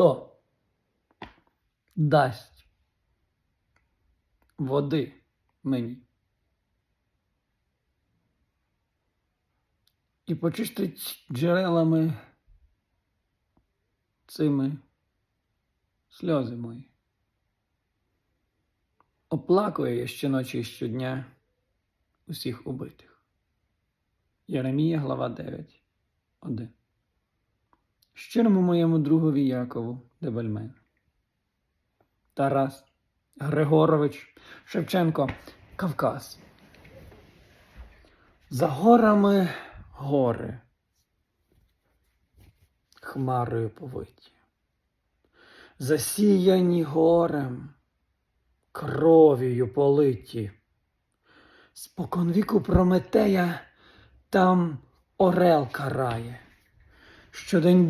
хто дасть води мені і почистить джерелами цими сльози мої. Оплакує я щоночі і щодня усіх убитих. Єремія, глава 9, 1. Щирому моєму другові Якову Дебельмен. Тарас Григорович Шевченко, Кавказ. За горами гори, хмарою повиті, засіяні горем, кров'ю политі. Споконвіку Прометея там орел карає. Щодень